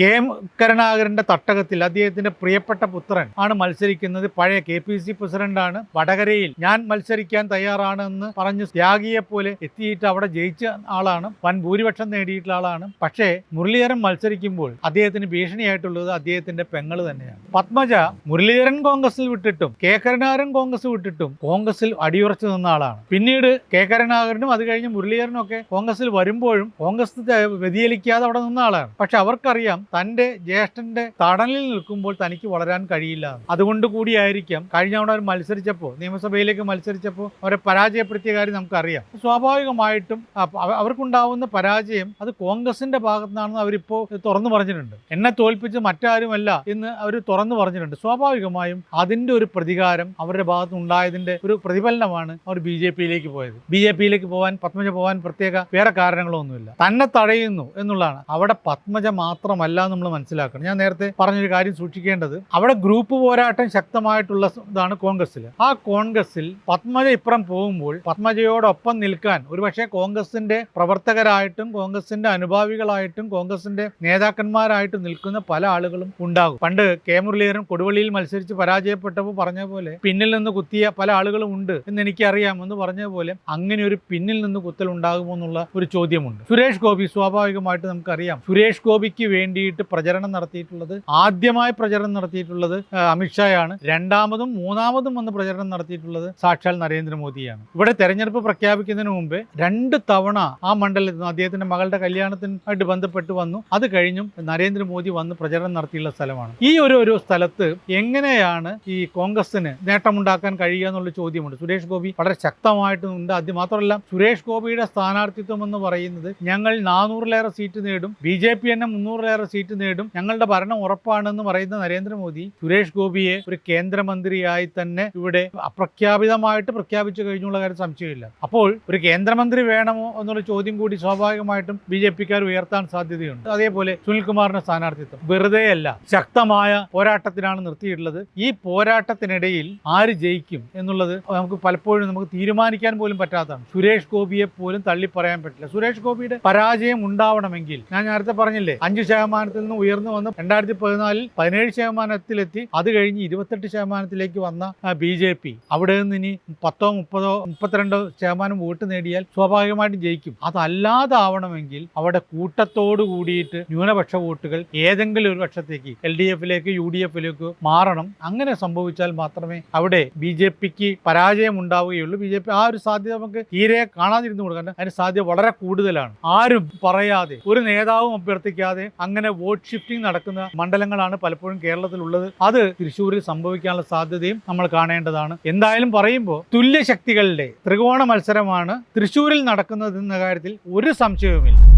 K M കരുണാകരന്റെ തട്ടകത്തിൽ അദ്ദേഹത്തിന്റെ പ്രിയപ്പെട്ട പുത്രൻ ആണ് മത്സരിക്കുന്നത്. പഴയ കെ പി സി പ്രസിഡന്റാണ് വടകരയിൽ. ഞാൻ മത്സരിക്കാൻ തയ്യാറാണെന്ന് പറഞ്ഞ് ത്യാഗിയെ പോലെ എത്തിയിട്ട് അവിടെ ജയിച്ച ആളാണ്. വൻ ഭൂരിപക്ഷം നേടിയിട്ടുള്ള ആളാണ്. പക്ഷേ മുരളീധരൻ മത്സരിക്കുമ്പോൾ അദ്ദേഹത്തിന് ഭീഷണിയായിട്ടുള്ളത് അദ്ദേഹത്തിന്റെ പെങ്ങൾ തന്നെയാണ്. പത്മജ മുരളീധരൻ കോൺഗ്രസിൽ വിട്ടിട്ടും കെ കരുണാകരൻ കോൺഗ്രസ് വിട്ടിട്ടും കോൺഗ്രസിൽ അടിയുറച്ചു നിന്ന ആളാണ്. പിന്നീട് കെ കരുണാകരനും അത് കഴിഞ്ഞ് മുരളീധരനും ഒക്കെ കോൺഗ്രസിൽ വരുമ്പോഴും കോൺഗ്രസ് വ്യതിയലിക്കാതെ അവിടെ നിന്ന ആളാണ്. പക്ഷെ അവർക്കറിയാം തന്റെ ജ്യേഷ്ഠന്റെ തടലിൽ നിൽക്കുമ്പോൾ തനിക്ക് വളരാൻ കഴിയില്ല. അതുകൊണ്ട് കൂടിയായിരിക്കാം. കഴിഞ്ഞ തവണ അവർ മത്സരിച്ചപ്പോൾ നിയമസഭയിലേക്ക് മത്സരിച്ചപ്പോൾ അവരെ പരാജയപ്പെടുത്തിയ കാര്യം നമുക്കറിയാം. സ്വാഭാവികമായിട്ടും അവർക്കുണ്ടാവുന്ന പരാജയം അത് കോൺഗ്രസിന്റെ ഭാഗത്തുനിന്നാണെന്ന് അവരിപ്പോ തുറന്നു പറഞ്ഞിട്ടുണ്ട്. എന്നെ തോൽപ്പിച്ച് മറ്റാരുമല്ല എന്ന് അവർ തുറന്നു പറഞ്ഞിട്ടുണ്ട്. സ്വാഭാവികമായും അതിന്റെ ഒരു പ്രതികാരം അവരുടെ ഭാഗത്ത് ഉണ്ടായതിന്റെ ഒരു പ്രതിഫലനമാണ് അവർ ബി ജെ പിയിലേക്ക് പോയത്. ബി ജെ പിയിലേക്ക് പോകാൻ പത്മജ പോകാൻ പ്രത്യേക വേറെ കാരണങ്ങളൊന്നുമില്ല. തന്നെ തടയുന്നു എന്നുള്ളതാണ്. അവിടെ പത്മജ മാത്രമല്ല നമ്മൾ മനസ്സിലാക്കണം. ഞാൻ നേരത്തെ പറഞ്ഞൊരു കാര്യം സൂക്ഷിക്കേണ്ടത്. അവിടെ ഗ്രൂപ്പ് പോരാട്ടം ശക്തമായിട്ടുള്ള ഇതാണ് കോൺഗ്രസ്സിൽ ആ കോൺഗ്രസ്സിൽ പത്മജ ഇപ്പുറം പോകുമ്പോൾ പത്മജയോടൊപ്പം നിൽക്കാൻ ഒരുപക്ഷെ കോൺഗ്രസിന്റെ പ്രവർത്തകരായിട്ടും കോൺഗ്രസിന്റെ അനുഭാവികളായിട്ടും കോൺഗ്രസിന്റെ നേതാക്കന്മാരായിട്ടും നിൽക്കുന്ന പല ആളുകളും ഉണ്ടാകും. പണ്ട് കെ മുരളീധരൻ കൊടുവള്ളിയിൽ മത്സരിച്ച് പരാജയപ്പെട്ടപ്പോൾ പറഞ്ഞ പോലെ പിന്നിൽ നിന്ന് കുത്തിയ പല ആളുകളും ഉണ്ട് എന്ന് എനിക്കറിയാം എന്ന് പറഞ്ഞ പോലെ അങ്ങനെ ഒരു പിന്നിൽ നിന്ന് കുത്തൽ ഉണ്ടാകുമോ എന്നുള്ള ഒരു ചോദ്യമുണ്ട്. സുരേഷ് ഗോപി സ്വാഭാവികമായിട്ട് നമുക്കറിയാം. സുരേഷ് ഗോപിക്ക് വേണ്ടിയിട്ട് പ്രചരണം നടത്തിയിട്ടുള്ളത് ആദ്യമായി പ്രചരണം നടത്തിയിട്ടുള്ളത് അമിത്ഷായാണ് രണ്ടാമതും മൂന്നാമതും വന്ന് പ്രചരണം നടത്തിയിട്ടുള്ളത് സാക്ഷാൽ നരേന്ദ്രമോദിയാണ്. ഇവിടെ തെരഞ്ഞെടുപ്പ് പ്രഖ്യാപിക്കുന്നതിന് മുമ്പ് രണ്ട് തവണ ആ മണ്ഡലത്തിൽ നിന്ന് അദ്ദേഹത്തിന്റെ മകളുടെ കല്യാണത്തിനായിട്ട് ബന്ധപ്പെട്ട് വന്നു. അത് കഴിഞ്ഞും നരേന്ദ്രമോദി വന്ന് പ്രചരണം നടത്തിയുള്ള സ്ഥലമാണ്. ഈ ഒരു ഒരു സ്ഥലത്ത് എങ്ങനെയാണ് ഈ കോൺഗ്രസിന് നേട്ടമുണ്ടാക്കാൻ കഴിയുക എന്നുള്ള ചോദ്യമുണ്ട്. സുരേഷ് ഗോപി വളരെ ശക്തമായിട്ടുണ്ട് അത് മാത്രമല്ല സുരേഷ് ഗോപിയുടെ സ്ഥാനാർത്ഥിത്വം എന്ന് പറയുന്നത് ഞങ്ങൾ നാനൂറിലേറെ സീറ്റ് നേടും ബി ജെ പി തന്നെ മുന്നൂറിലേറെ സീറ്റ് നേടും. ഞങ്ങളുടെ ഭരണം ഉറപ്പാണെന്ന് പറയുന്ന നരേന്ദ്രമോദി സുരേഷ് ഗോപിയെ ഒരു കേന്ദ്രമന്ത്രിയായി തന്നെ ഇവിടെ അപ്രഖ്യാപിതമായിട്ട് പ്രഖ്യാപിച്ചു കഴിഞ്ഞുള്ള കാര്യം സംശയമില്ല. അപ്പോൾ ഒരു കേന്ദ്രമന്ത്രി വേണമോ എന്നുള്ള ചോദ്യം കൂടി സ്വാഭാവികമായിട്ടും ബി ജെ പിക്കാർ ഉയർത്താൻ സാധ്യതയുണ്ട്. അതേപോലെ സുനിൽകുമാറിന്റെ സ്ഥാനാർത്ഥിത്വം. വെറുതെയല്ല ശക്തമായ പോരാട്ടത്തിനാണ് നിർത്തിയിട്ടുള്ളത്. ഈ പോരാട്ടത്തിനിടയിൽ ആര് ജയിക്കും എന്നുള്ളത് നമുക്ക് പലപ്പോഴും നമുക്ക് തീരുമാനിക്കാൻ പോലും പറ്റാത്തതാണ്. സുരേഷ് ഗോപിയെ പോലും തള്ളി പറയാൻ പറ്റില്ല. സുരേഷ് ഗോപിയുടെ പരാജയം ഉണ്ടാവണമെങ്കിൽ ഞാൻ നേരത്തെ പറഞ്ഞില്ലേ അഞ്ച് ശതമാനത്തിൽ നിന്ന് ഉയർന്നു വന്ന് രണ്ടായിരത്തി പതിനാലിൽ പതിനേഴ് ശതമാനത്തിലെത്തി. അത് കഴിഞ്ഞ് ഇരുപത്തെട്ട് ശതമാനത്തിലേക്ക് വന്ന ബി ജെ പി. അവിടെ നിന്ന് ഇനി പത്തോ മുപ്പതോ മുപ്പത്തിരണ്ടോ ശതമാനം വോട്ട് നേടിയാൽ സ്വാഭാവികമായിട്ടും ജയിക്കും. അതല്ലാതാവണമെങ്കിൽ അവിടെ കൂട്ടത്തോട് കൂടിയിട്ട് ന്യൂനപക്ഷ വോട്ടുകൾ ഏതെങ്കിലും ഒരു പക്ഷത്തേക്ക് എൽ ഡി എഫിലേക്ക് യു ഡി എഫിലേക്ക് മാറണം. അങ്ങനെ സംഭവിച്ചാൽ മാത്രമേ അവിടെ ബി ജെ പിക്ക് പരാജയം ഉണ്ടാവുകയുള്ളൂ ബി ജെ പി ആ ഒരു സാധ്യത നമുക്ക് തീരെ കാണാതിരുന്നു കൊടുക്കാൻ. അതിന് സാധ്യത വളരെ കൂടുതലാണ്. ആരും പറയാതെ ഒരു നേതാവും അഭ്യർത്ഥിക്കാതെ അങ്ങനെ വോട്ട് ഷിഫ്റ്റിംഗ് നടക്കുന്ന മണ്ഡലങ്ങളാണ് പലപ്പോഴും കേരളത്തിലുള്ളത്. അത് തൃശ്ശൂരിൽ സംഭവിക്കാനുള്ള സാധ്യതയും നമ്മൾ കാണേണ്ടതാണ്. എന്തായാലും പറയുമ്പോൾ തുല്യ ശക്തികളുടെ ത്രികോണ മത്സരമാണ് തൃശ്ശൂരിൽ നടക്കുന്നത് എന്ന കാര്യത്തിൽ ഒരു സംശയവുമില്ല.